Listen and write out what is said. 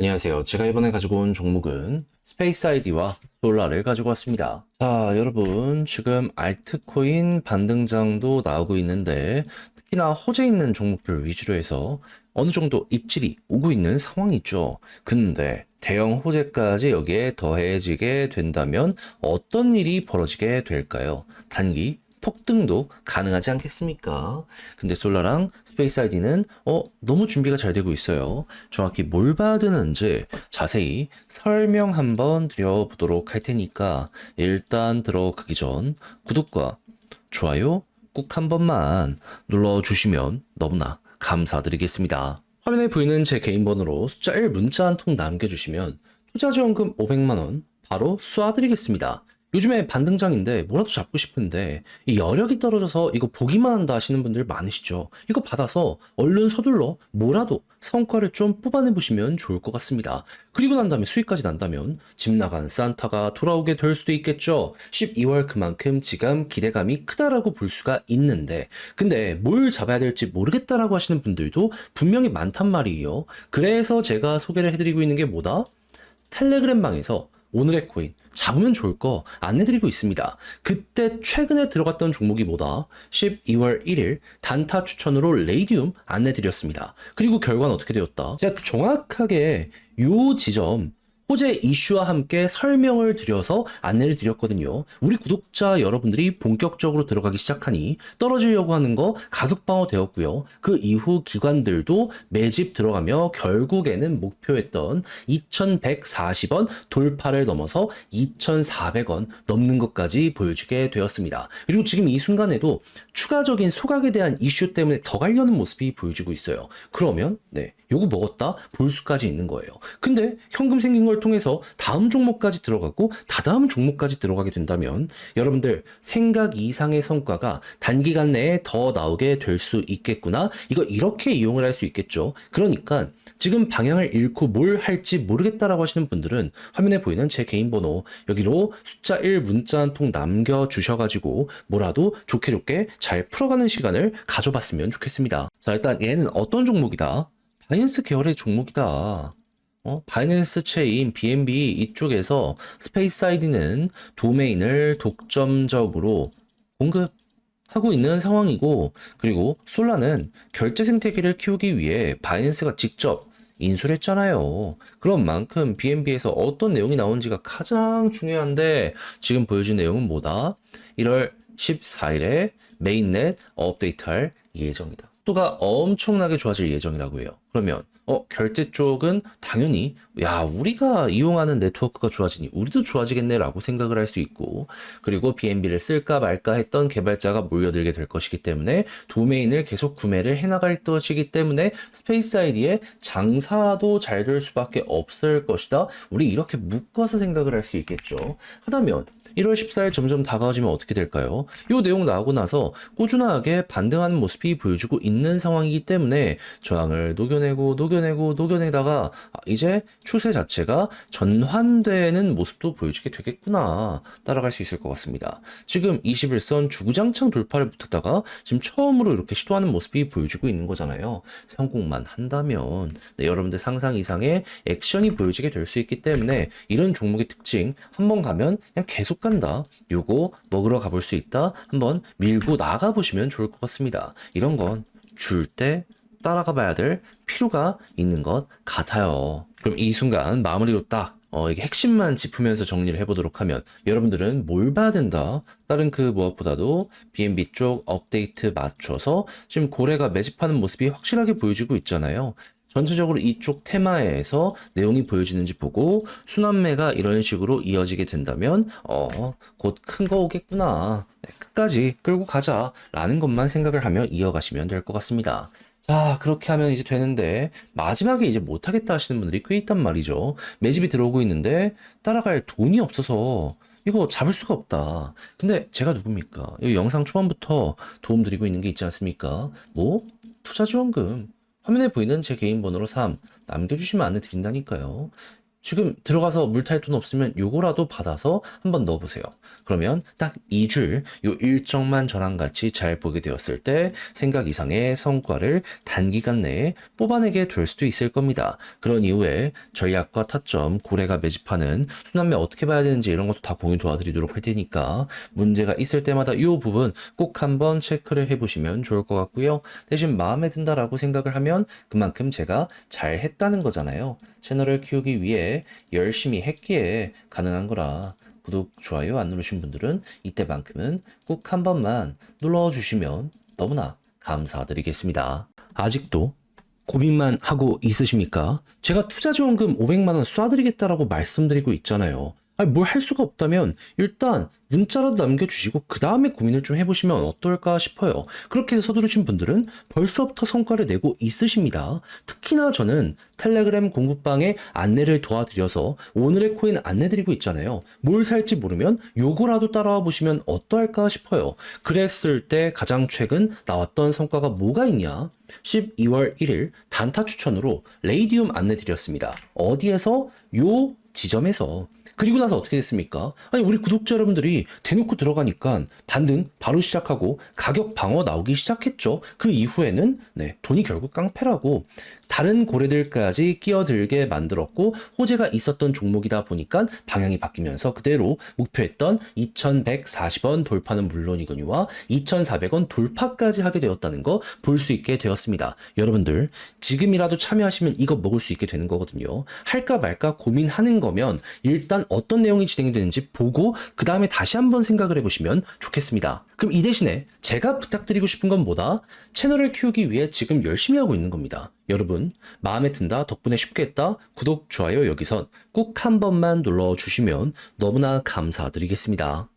안녕하세요. 제가 이번에 가지고 온 종목은 스페이스 아이디와 솔라를 가지고 왔습니다. 자, 여러분, 지금 알트코인 반등장도 나오고 있는데, 특히나 호재 있는 종목들 위주로 해서 어느 정도 입질이 오고 있는 상황이 있죠. 근데 대형 호재까지 여기에 더해지게 된다면 어떤 일이 벌어지게 될까요? 단기 폭등도 가능하지 않겠습니까? 근데 솔라랑 스페이스 아이디는 어 너무 준비가 잘 되고 있어요. 정확히 뭘 받으는지 자세히 설명 한번 드려보도록 할 테니까 일단 들어가기 전 구독과 좋아요 꾹 한 번만 눌러주시면 너무나 감사드리겠습니다. 화면에 보이는 제 개인 번호로 숫자 1 문자 한 통 남겨주시면 투자지원금 500만원 바로 쏴드리겠습니다. 요즘에 반등장인데 뭐라도 잡고 싶은데 이 여력이 떨어져서 이거 보기만 한다 하시는 분들 많으시죠. 이거 받아서 얼른 서둘러 뭐라도 성과를 좀 뽑아내 보시면 좋을 것 같습니다. 그리고 난 다음에 수익까지 난다면 집 나간 산타가 돌아오게 될 수도 있겠죠. 12월 그만큼 지금 기대감이 크다라고 볼 수가 있는데 근데 뭘 잡아야 될지 모르겠다라고 하시는 분들도 분명히 많단 말이에요. 그래서 제가 소개를 해드리고 있는 게 뭐다? 텔레그램 방에서 오늘의 코인 잡으면 좋을 거 안내드리고 있습니다. 그때 최근에 들어갔던 종목이 뭐다? 12월 1일 단타 추천으로 레이디움 안내드렸습니다. 그리고 결과는 어떻게 되었다? 제가 정확하게 요 지점 호재 이슈와 함께 설명을 드려서 안내를 드렸거든요. 우리 구독자 여러분들이 본격적으로 들어가기 시작하니 떨어지려고 하는 거 가격 방어 되었고요. 그 이후 기관들도 매집 들어가며 결국에는 목표했던 2140원 돌파를 넘어서 2400원 넘는 것까지 보여주게 되었습니다. 그리고 지금 이 순간에도 추가적인 소각에 대한 이슈 때문에 더 가려는 모습이 보여지고 있어요. 그러면 네 요거 먹었다 볼 수까지 있는 거예요. 근데 현금 생긴 걸 통해서 다음 종목까지 들어가고 다다음 종목까지 들어가게 된다면 여러분들 생각 이상의 성과가 단기간 내에 더 나오게 될 수 있겠구나. 이거 이렇게 이용을 할 수 있겠죠. 그러니까 지금 방향을 잃고 뭘 할지 모르겠다라고 하시는 분들은 화면에 보이는 제 개인 번호 여기로 숫자 1 문자 한 통 남겨 주셔가지고 뭐라도 좋게 좋게 잘 풀어가는 시간을 가져봤으면 좋겠습니다. 자 일단 얘는 어떤 종목이다? 바이낸스 계열의 종목이다. 어? 바이낸스 체인 BNB 이쪽에서 스페이스 아이디는 도메인을 독점적으로 공급하고 있는 상황이고 그리고 솔라는 결제 생태계를 키우기 위해 바이낸스가 직접 인수를 했잖아요. 그런 만큼 BNB에서 어떤 내용이 나온지가 가장 중요한데 지금 보여준 내용은 뭐다? 1월 14일에 메인넷 업데이트할 예정이다. 속도가 엄청나게 좋아질 예정이라고 해요. 그러면 어 결제 쪽은 당연히 야 우리가 이용하는 네트워크가 좋아지니 우리도 좋아지겠네라고 생각을 할 수 있고 그리고 BNB를 쓸까 말까 했던 개발자가 몰려들게 될 것이기 때문에 도메인을 계속 구매를 해 나갈 것이기 때문에 스페이스 아이디의 장사도 잘 될 수밖에 없을 것이다. 우리 이렇게 묶어서 생각을 할 수 있겠죠. 하다면 1월 14일 점점 다가오지면 어떻게 될까요? 이 내용 나오고 나서 꾸준하게 반등하는 모습이 보여주고 있는 상황이기 때문에 저항을 녹여내고 녹여내고 녹여내다가 아, 이제 추세 자체가 전환되는 모습도 보여주게 되겠구나 따라갈 수 있을 것 같습니다. 지금 21선 주구장창 돌파를 붙었다가 지금 처음으로 이렇게 시도하는 모습이 보여주고 있는 거잖아요. 성공만 한다면 네, 여러분들 상상 이상의 액션이 보여지게 될 수 있기 때문에 이런 종목의 특징 한번 가면 그냥 계속 간다. 요거 먹으러 가볼 수 있다. 한번 밀고 나가 보시면 좋을 것 같습니다. 이런 건 줄 때 따라가 봐야 될 필요가 있는 것 같아요. 그럼 이 순간 마무리로 딱 어, 이게 핵심만 짚으면서 정리를 해보도록 하면 여러분들은 뭘 봐야 된다? 다른 그 무엇보다도 BNB 쪽 업데이트 맞춰서 지금 고래가 매집하는 모습이 확실하게 보여지고 있잖아요. 전체적으로 이쪽 테마에서 내용이 보여지는지 보고 순환매가 이런 식으로 이어지게 된다면 어, 곧 큰 거 오겠구나. 네, 끝까지 끌고 가자 라는 것만 생각을 하며 이어가시면 될 것 같습니다. 자, 그렇게 하면 이제 되는데, 마지막에 이제 못하겠다 하시는 분들이 꽤 있단 말이죠. 매집이 들어오고 있는데, 따라갈 돈이 없어서, 이거 잡을 수가 없다. 근데 제가 누굽니까? 이 영상 초반부터 도움 드리고 있는 게 있지 않습니까? 뭐? 투자 지원금. 화면에 보이는 제 개인 번호로 3 남겨주시면 안내 드린다니까요. 지금 들어가서 물탈 돈 없으면 요거라도 받아서 한번 넣어보세요. 그러면 딱 2줄 요 일정만 저랑 같이 잘 보게 되었을 때 생각 이상의 성과를 단기간 내에 뽑아내게 될 수도 있을 겁니다. 그런 이후에 전략과 타점, 고래가 매집하는 순환매 어떻게 봐야 되는지 이런 것도 다 공유 도와드리도록 할 테니까 문제가 있을 때마다 이 부분 꼭 한번 체크를 해보시면 좋을 것 같고요. 대신 마음에 든다라고 생각을 하면 그만큼 제가 잘 했다는 거잖아요. 채널을 키우기 위해 열심히 했기에 가능한 거라 구독, 좋아요 안 누르신 분들은 이때만큼은 꼭 한 번만 눌러주시면 너무나 감사드리겠습니다. 아직도 고민만 하고 있으십니까? 제가 투자지원금 500만원 쏴드리겠다라고 말씀드리고 있잖아요. 아니, 뭘 할 수가 없다면 일단 문자라도 남겨주시고 그 다음에 고민을 좀 해보시면 어떨까 싶어요. 그렇게 해서 서두르신 분들은 벌써부터 성과를 내고 있으십니다. 특히나 저는 텔레그램 공부방에 안내를 도와드려서 오늘의 코인 안내드리고 있잖아요. 뭘 살지 모르면 요거라도 따라와 보시면 어떨까 싶어요. 그랬을 때 가장 최근 나왔던 성과가 뭐가 있냐? 12월 1일 단타 추천으로 레이디움 안내드렸습니다. 어디에서? 요 지점에서 그리고 나서 어떻게 됐습니까? 아니 우리 구독자 여러분들이 대놓고 들어가니까 반등 바로 시작하고 가격 방어 나오기 시작했죠. 그 이후에는 네, 돈이 결국 깡패라고 다른 고래들까지 끼어들게 만들었고 호재가 있었던 종목이다 보니까 방향이 바뀌면서 그대로 목표했던 2140원 돌파는 물론이거니와 2400원 돌파까지 하게 되었다는 거 볼 수 있게 되었습니다. 여러분들 지금이라도 참여하시면 이거 먹을 수 있게 되는 거거든요. 할까 말까 고민하는 거면 일단 어떤 내용이 진행이 되는지 보고 그 다음에 다시 한번 생각을 해보시면 좋겠습니다. 그럼 이 대신에 제가 부탁드리고 싶은 건 뭐다? 채널을 키우기 위해 지금 열심히 하고 있는 겁니다. 여러분, 마음에 든다, 덕분에 쉽게 했다, 구독, 좋아요 여기선 꾹 한 번만 눌러주시면 너무나 감사드리겠습니다.